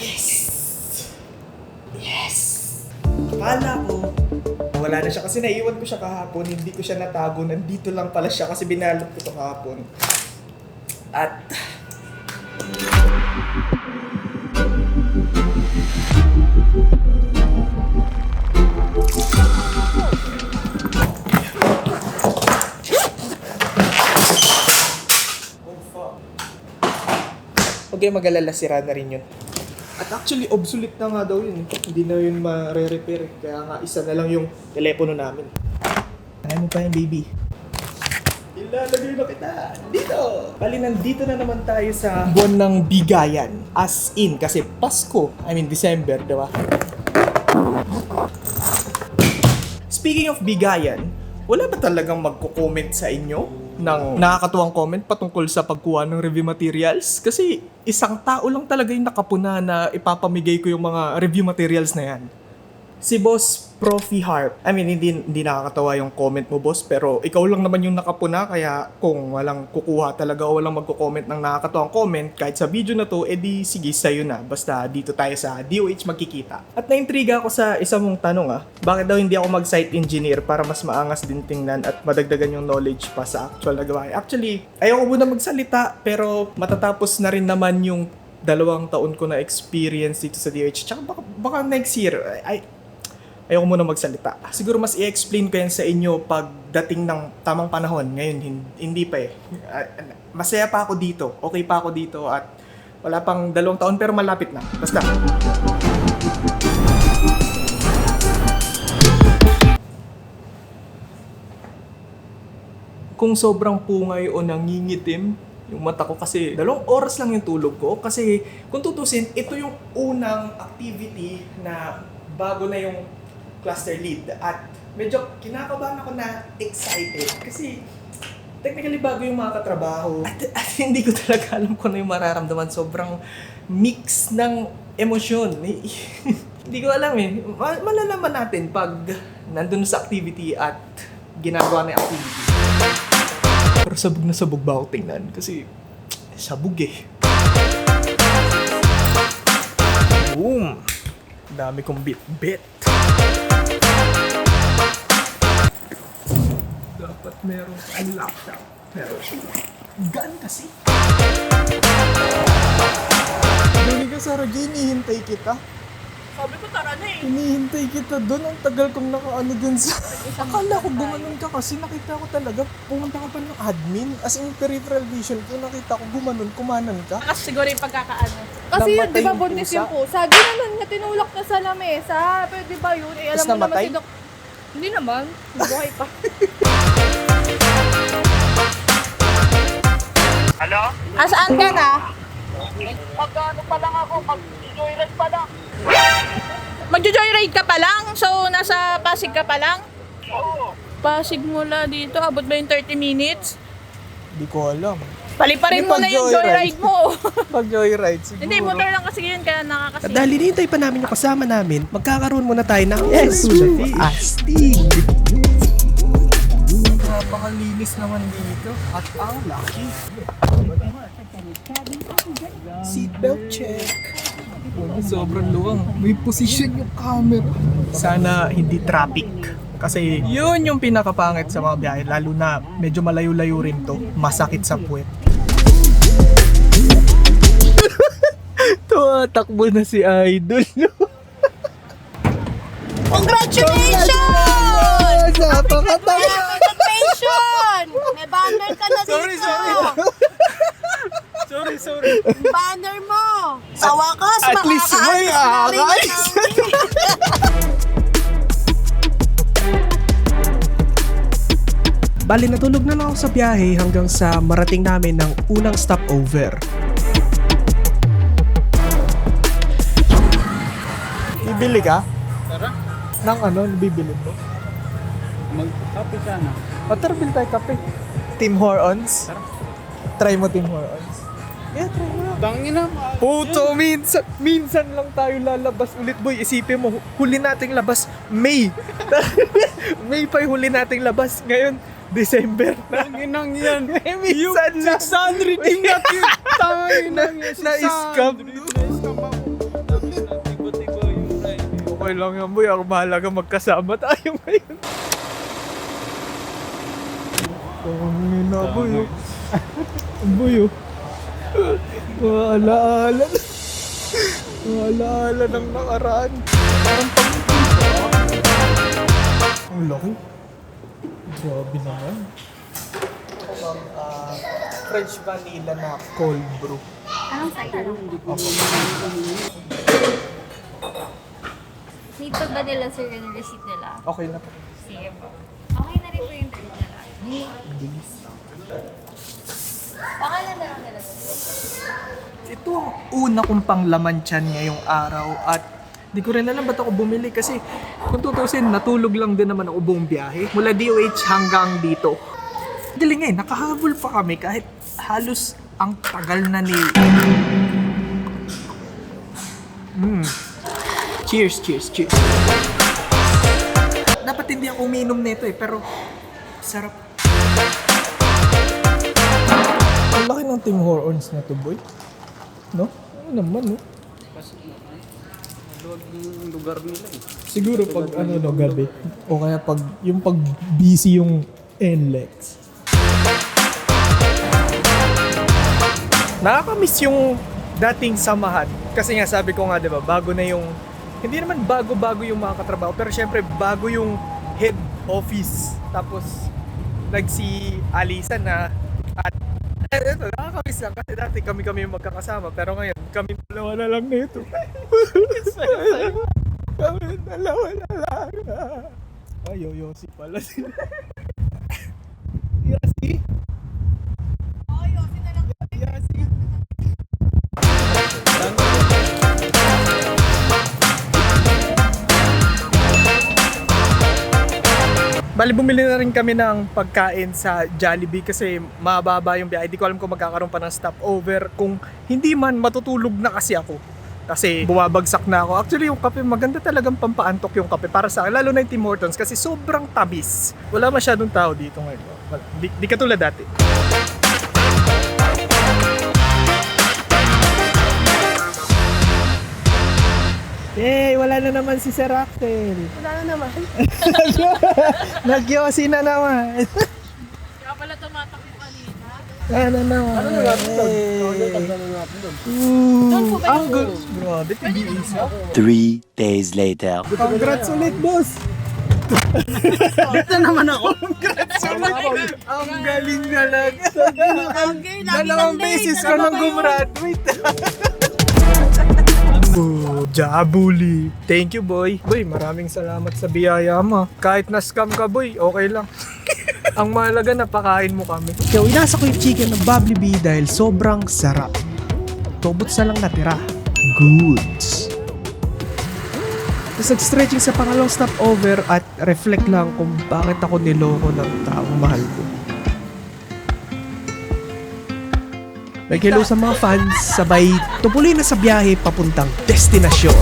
yes! Yes! Akala ko, wala na siya kasi naiwan ko siya kahapon, hindi ko siya natago, nandito lang pala siya kasi binalot ko to kahapon. At Oh, Kayong mag-alala, sira na rin yun. At actually, obsolete na nga daw yun. eh. Hindi na yun ma-re-repair. eh. Kaya nga, isa na lang yung telepono namin. Kaya mo pa yan, baby. Ilalagay na kita dito! Bali, nandito na naman tayo sa buwan ng bigayan. As in, kasi Pasko. I mean, December, di ba? Speaking of bigayan, wala ba talagang magko-comment sa inyo ng nakakatuwang comment patungkol sa pagkuha ng review materials? Kasi isang tao lang talaga yung nakapuna na ipapamigay ko yung mga review materials na yan. Si Boss Profi Harp. I mean, hindi, hindi nakakatawa yung comment mo, boss. Pero ikaw lang naman yung nakapuna. Kaya kung walang kukuha talaga o walang magko-comment ng nakakatawang comment, kahit sa video na to, edi sige, sa'yo na. Basta dito tayo sa DOH magkikita. At naintriga ako sa isa mong tanong ah. Bakit daw hindi ako mag-site engineer para mas maangas din tingnan at madagdagan yung knowledge pa sa actual na gawain? Actually, ayoko muna magsalita pero matatapos na rin naman yung dalawang taon ko na experience dito sa DOH. Tsaka baka, baka next year, ay, ayoko muna magsalita. Siguro mas i-explain ko yan sa inyo pagdating ng tamang panahon. Ngayon, hin- hindi pa eh. Ah, Masaya pa ako dito. Okay pa ako dito at wala pang dalawang taon pero malapit na. Basta. Kung sobrang pungay o nangingitim yung mata ko kasi dalawang oras lang yung tulog ko kasi kung tutusin ito yung unang activity na bago na yung cluster lead. At medyo kinakabahan ako na excited kasi technically bago yung mga katrabaho. At, at hindi ko talaga alam kung ano yung mararamdaman. Sobrang mix ng emosyon. Hindi ko alam eh. Ma- malalaman natin pag nandun sa activity at ginagawa na yung activity. Pero sabog na sabog ba ako tingnan? Kasi sabog eh. Boom! Dami kong bit-bit meron kang laptop. Pero, gan kasi. Dali ka, Sarah J, hinihintay kita. Sabi ko tara na eh. Hinihintay kita doon. Ang tagal kong nakaano dun sa... Akala ko gumanon ka kasi nakita ko talaga. Pumunta ka pa ng admin. As in peripheral vision ko, nakita ko gumanon, kumanan ka. Kasi siguro yung pagkakaano. Kasi yun, Namatay di ba yung buntis pusa? yung pusa? Ginanon niya, tinulak na sa lamesa. Pwede ba yun? Eh, alam mo naman namatay? si Doc... Hindi naman. Buhay pa. Asaan ka na? Magkano pa lang ako, mag-joyride pa lang. Magjo-joyride ka pa lang? So, nasa Pasig ka pa lang? Oo. Pasig mula dito, abot ba yung 30 minutes? Hindi ko alam. Paliparin Hindi mo na yung joyride mo. Pag joyride, siguro. Hindi, motor lang kasi yun, kaya nakakasi. At dahil hinihintay pa namin yung kasama namin, magkakaroon muna tayo ng Yes to the. Astig! Napakalinis naman dito. At ang lucky. Seatbelt check. Sobrang luwang. May position yung camera. Sana hindi traffic. Kasi yun yung pinakapangit sa mga biyahe. Lalo na medyo malayo-layo rin to. Masakit sa puwet. Tumatakbo na si Idol. Congratulations! Banner mo. Sa wakas, At least may namin. Bali, natulog na lang ako sa biyahe hanggang sa marating namin ng unang stopover. Bibili ka? Tara, Nang ano, bibili mo? mag-kape sana. O tara, bil tayo kape. Tim Horons? Try mo Tim Horons. Yeah, try mo. Tangin na, Puto, minsan, minsan lang tayo lalabas ulit, boy. Isipin mo, huli nating labas, May. May pa yung huli nating labas. Ngayon, December na. Tanginang yan. Eh, minsan lang. 600 ingat yun. Tangin na yan. Na-scam. 600. Na-scam Okay lang yan, boy. Ako mahalaga magkasama tayo ngayon. Oh, na, boy. boy, oh. Mga alaala. Mga alaala ng nakaraan. Parang pang... Ang laki. Grabe naman. Pang, ah, French vanilla na cold brew. Anong side? Need pa ba nila sir yung receipt nila? Okay na po. Sige po. Okay na rin po yung drink nila. Pangalan na lang nila sir. Ito ang una kong panglaman tiyan ngayong araw at di ko rin alam ba't ako bumili kasi kung tutusin, natulog lang din naman ako buong biyahe mula DOH hanggang dito. Galing eh, nakahabol pa kami kahit halos ang tagal na ni... Mm. Cheers, cheers, cheers. Dapat hindi ako uminom nito eh, pero sarap. Ang laki ng Tim Hortons na to, boy. No? Ano naman, no? lugar nila eh. Siguro pag ano no, gabi. O kaya pag, yung pag busy yung NLEX. Nakakamiss yung dating samahan. Kasi nga sabi ko nga, di ba, bago na yung, hindi naman bago-bago yung mga katrabaho, pero syempre bago yung head office. Tapos, nag si Alisa na, ito, nakakamiss lang kasi dati kami-kami yung magkakasama, pero ngayon, kami dalawa na lang nito. kami dalawa na lang. Ay, yo, Yossi pala sila. Bali, bumili na rin kami ng pagkain sa Jollibee kasi mababa yung biyahe. Di ko alam kung magkakaroon pa ng stopover. Kung hindi man, matutulog na kasi ako. Kasi bumabagsak na ako. Actually, yung kape, maganda talagang pampaantok yung kape para sa akin. Lalo na yung Tim Hortons kasi sobrang tamis. Wala masyadong tao dito ngayon. Di, di katulad dati. Yay! Wala na naman si Sir Axel. Wala na naman. Nagyosi na naman. Kaya pala tumatakbo kanina. Ano naman? Ano naman? Ooh, ang good. Grabe. Three days later. Congrats ulit, boss. Dito naman ako. Congrats ulit. Ang galing talaga. Dalawang beses Ano nang kayo? gumraduate. Jabuli. Thank you, boy. Boy, maraming salamat sa biyaya mo. Kahit na-scam ka, boy, okay lang. Ang mahalaga, napakain mo kami. Kaya inasa ko yung chicken ng Bubbly Bee dahil sobrang sarap. Tobots na lang natira. Goods. Tapos nag-stretching sa pangalawang stopover at reflect lang kung bakit ako niloko ng taong mahal ko. May hello sa mga fans, sabay tupuloy na sa biyahe papuntang destinasyon.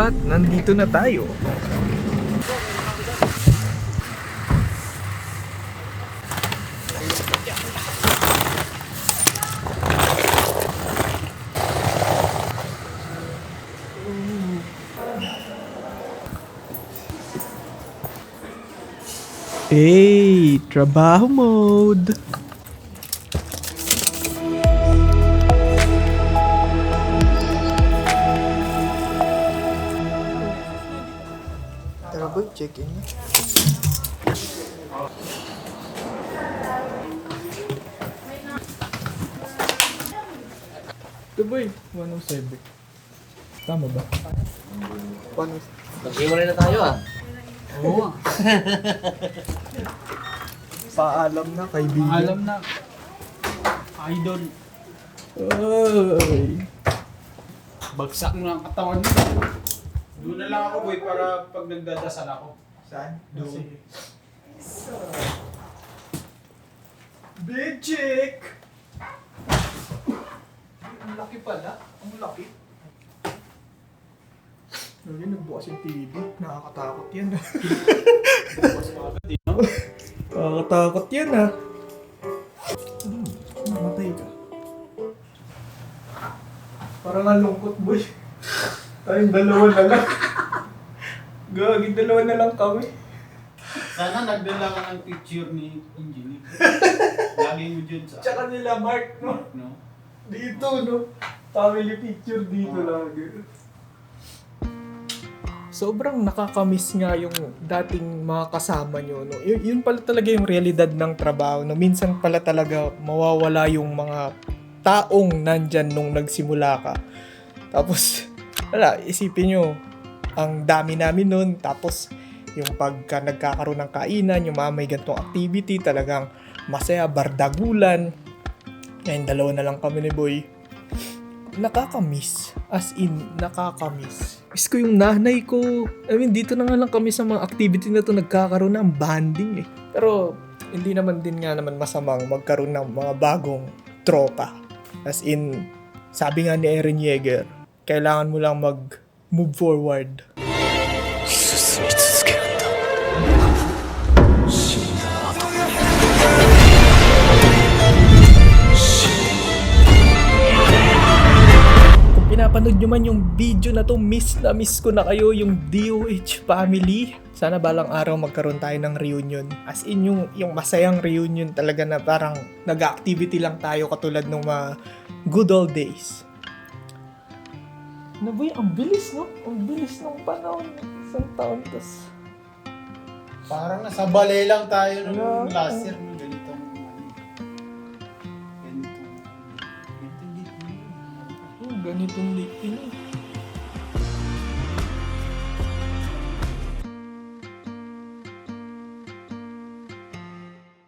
At nandito na tayo. Hey, trabaho mode. Tara boy, check in. Ito boy, 107. Tama ba? 107. Nag-iwalay na tayo ah. Oo. Paalam na, kaibigan. Alam na. Idol. Oy. Bagsak mo ang katawan mo. Doon na lang ako boy para pag nagdadasal ako. Saan? Doon. Big chick! Ang laki pala. Ang laki. Lagi nagbukas yung TV. Nakakatakot yan. Nakakatakot yan ha. Hmm, Namatay ka. Parang nga lungkot boy. Tayong dalawa na lang. Gagi, dalawa na lang kami. Sana nagdala ka ng picture ni Engineer. Lagi mo dyan sa... Tsaka nila Mark, no? No? Dito, no? Family picture dito lagi. Sobrang nakakamiss nga yung dating mga kasama nyo, no? Y- yun pala talaga yung realidad ng trabaho, no? Minsan pala talaga mawawala yung mga taong nandyan nung nagsimula ka. Tapos, wala, isipin nyo, ang dami namin nun, tapos yung pagka nagkakaroon ng kainan, yung mga may gantong activity, talagang masaya, bardagulan. Ngayon, dalawa na lang kami ni Boy. Nakakamiss. As in, nakakamiss. Miss ko yung nanay ko. I mean, dito na nga lang kami sa mga activity na to nagkakaroon ng banding eh. Pero, hindi naman din nga naman masamang magkaroon ng mga bagong tropa. As in, sabi nga ni Eren Yeager, kailangan mo lang mag-move forward. Kung pinapanood nyo man yung video na to, miss na miss ko na kayo yung DOH family. Sana balang araw magkaroon tayo ng reunion. As in yung, yung masayang reunion talaga na parang nag-activity lang tayo katulad ng mga good old days. Ano ba yun? Ang bilis, no? Ang bilis ng panahon. Isang taon, tas... Parang nasa balay lang tayo nung Wala. last year. Ganitong... Ganitong dito.